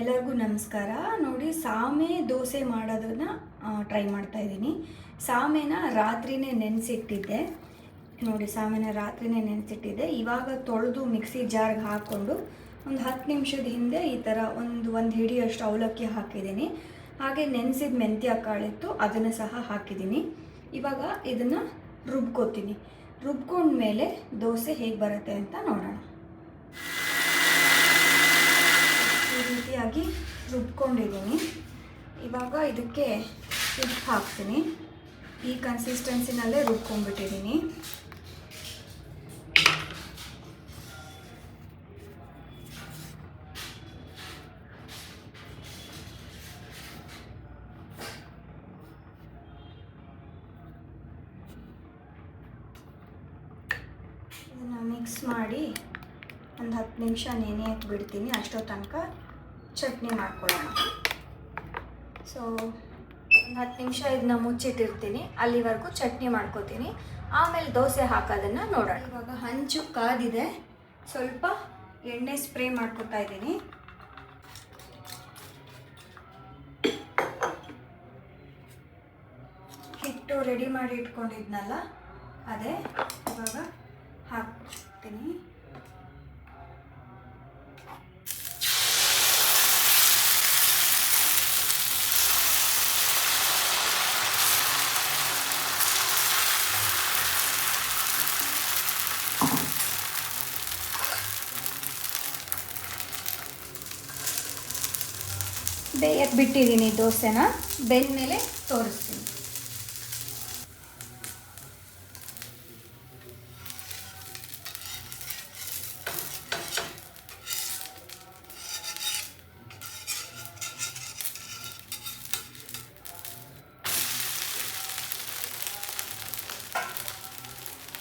ಎಲ್ಲರಿಗೂ ನಮಸ್ಕಾರ. ನೋಡಿ, ಸಾಮೆ ದೋಸೆ ಮಾಡೋದನ್ನು ಟ್ರೈ ಮಾಡ್ತಾ ಇದ್ದೀನಿ. ಸಾಮೆನ ರಾತ್ರಿನೇ ನೆನೆಸಿಟ್ಟಿದ್ದೆ. ನೋಡಿ, ಸಾಮೆನ ರಾತ್ರಿನೇ ನೆನೆಸಿಟ್ಟಿದ್ದೆ. ಇವಾಗ ತೊಳೆದು ಮಿಕ್ಸಿ ಜಾರ್ಗೆ ಹಾಕ್ಕೊಂಡು ಒಂದು ಹತ್ತು ನಿಮಿಷದ ಹಿಂದೆ ಈ ಥರ ಒಂದು ಒಂದು ಹಿಡಿಯಷ್ಟು ಅವಲಕ್ಕಿ ಹಾಕಿದ್ದೀನಿ. ಹಾಗೆ ನೆನೆಸಿದ ಮೆಂತ್ಯ ಕಾಳಿತ್ತು, ಅದನ್ನು ಸಹ ಹಾಕಿದ್ದೀನಿ. ಇವಾಗ ಇದನ್ನು ರುಬ್ಕೋತೀನಿ. ರುಬ್ಕೊಂಡ್ಮೇಲೆ ದೋಸೆ ಹೇಗೆ ಬರುತ್ತೆ ಅಂತ ನೋಡೋಣ ಈ ರೀತಿಯಾಗಿ ರುಬ್ಕೊಂಡಿದ್ದೀನಿ ಇವಾಗ ಇದಕ್ಕೆ ಉಪ್ಪು ಹಾಕ್ತೀನಿ. ಈ ಕನ್ಸಿಸ್ಟೆನ್ಸಿನಲ್ಲೇ ರುಬ್ಕೊಂಡ್ಬಿಟ್ಟಿದ್ದೀನಿ. ಮಿಕ್ಸ್ ಮಾಡಿ ಒಂದು ಹತ್ತು ನಿಮಿಷ ನೆನೆಯಕ್ಕೆ ಬಿಡ್ತೀನಿ ಅಷ್ಟೋ ತನಕ ಚಟ್ನಿ ಮಾಡ್ಕೊಳ್ಳೋಣ. ಸೊ ಒಂದು ಹತ್ತು ನಿಮಿಷ ಇದನ್ನ ಮುಚ್ಚಿಟ್ಟಿರ್ತೀನಿ. ಅಲ್ಲಿವರೆಗೂ ಚಟ್ನಿ ಮಾಡ್ಕೋತೀನಿ. ಆಮೇಲೆ ದೋಸೆ ಹಾಕೋದನ್ನು ನೋಡೋಣ. ಇವಾಗ ಹಂಚು ಕಾದಿದೆ. ಸ್ವಲ್ಪ ಎಣ್ಣೆ ಸ್ಪ್ರೇ ಮಾಡ್ಕೊತಾ ಇದ್ದೀನಿ. ಹಿಟ್ಟು ರೆಡಿ ಮಾಡಿ ಇಟ್ಕೊಂಡಿದ್ನಲ್ಲ, ಅದೇ ಇವಾಗ ಹಾಕ್ತೀನಿ. ಬೇಯಕ್ಕೆ ಬಿಟ್ಟಿದ್ದೀನಿ ದೋಸೆನ. ಬೆಂದ್ಮೇಲೆ ತೋರಿಸ್ತೀನಿ.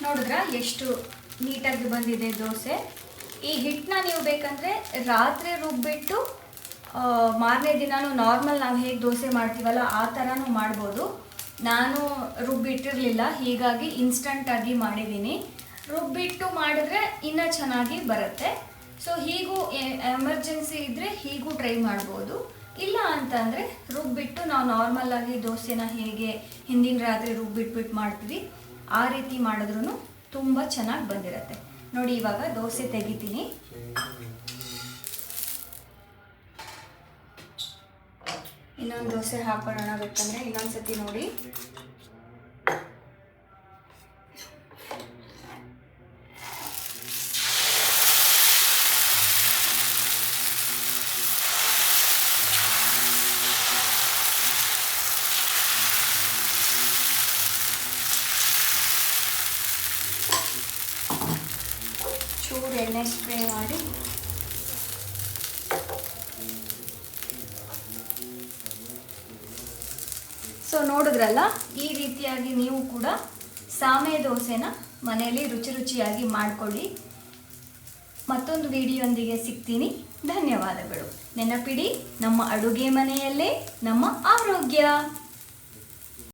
ನೋಡಿದ್ರ, ಎಷ್ಟು ನೀಟಾಗಿ ಬಂದಿದೆ ದೋಸೆ. ಈ ಹಿಟ್ಟನ್ನ ನೀವು ಬೇಕಂದರೆ ರಾತ್ರಿ ರುಬ್ಬಿಟ್ಟು ಮಾರನೇ ದಿನಾನು ನಾರ್ಮಲ್ ನಾವು ಹೇಗೆ ದೋಸೆ ಮಾಡ್ತೀವಲ್ಲ, ಆ ಥರನೂ ಮಾಡ್ಬೋದು. ನಾನು ರುಬ್ಬಿಟ್ಟಿರಲಿಲ್ಲ, ಹೀಗಾಗಿ ಇನ್ಸ್ಟಂಟಾಗಿ ಮಾಡಿದ್ದೀನಿ. ರುಬ್ಬಿಟ್ಟು ಮಾಡಿದ್ರೆ ಇನ್ನೂ ಚೆನ್ನಾಗಿ ಬರುತ್ತೆ. ಸೊ ಹೀಗೂ ಎಮರ್ಜೆನ್ಸಿ ಇದ್ದರೆ ಹೀಗೂ ಟ್ರೈ ಮಾಡ್ಬೋದು. ಇಲ್ಲ ಅಂತಂದರೆ ರುಬ್ಬಿಟ್ಟು ನಾವು ನಾರ್ಮಲ್ಲಾಗಿ ದೋಸೆನ ಹೇಗೆ ಹಿಂದಿನ ರಾತ್ರಿ ರುಬ್ಬಿಟ್ಬಿಟ್ಟು ಮಾಡ್ತೀವಿ, ಆ ರೀತಿ ಮಾಡಿದ್ರೂ ತುಂಬ ಚೆನ್ನಾಗಿ ಬಂದಿರುತ್ತೆ. ನೋಡಿ, ಇವಾಗ ದೋಸೆ ತೆಗಿತೀನಿ. ಇನ್ನೊಂದು ದೋಸೆ ಹಾಕೊಳ್ಳೋಣ ಬೇಕಂದ್ರೆ ಇನ್ನೊಂದು ಸತಿ ನೋಡಿ. ಚೂರು ಎಣ್ಣೆ ಸ್ಪ್ರೇ ಮಾಡಿ ಸೊ ನೋಡಿದ್ರಲ್ಲ, ಈ ರೀತಿಯಾಗಿ ನೀವು ಕೂಡ ಸಾಮೆ ದೋಸೆನ ಮನೆಯಲ್ಲಿ ರುಚಿ ರುಚಿಯಾಗಿ ಮಾಡಿಕೊಳ್ಳಿ. ಮತ್ತೊಂದು ವಿಡಿಯೋಂದಿಗೆ ಸಿಗ್ತೀನಿ. ಧನ್ಯವಾದಗಳು. ನೆನಪಿಡಿ, ನಮ್ಮ ಅಡುಗೆ ಮನೆಯಲ್ಲೇ ನಮ್ಮ ಆರೋಗ್ಯ.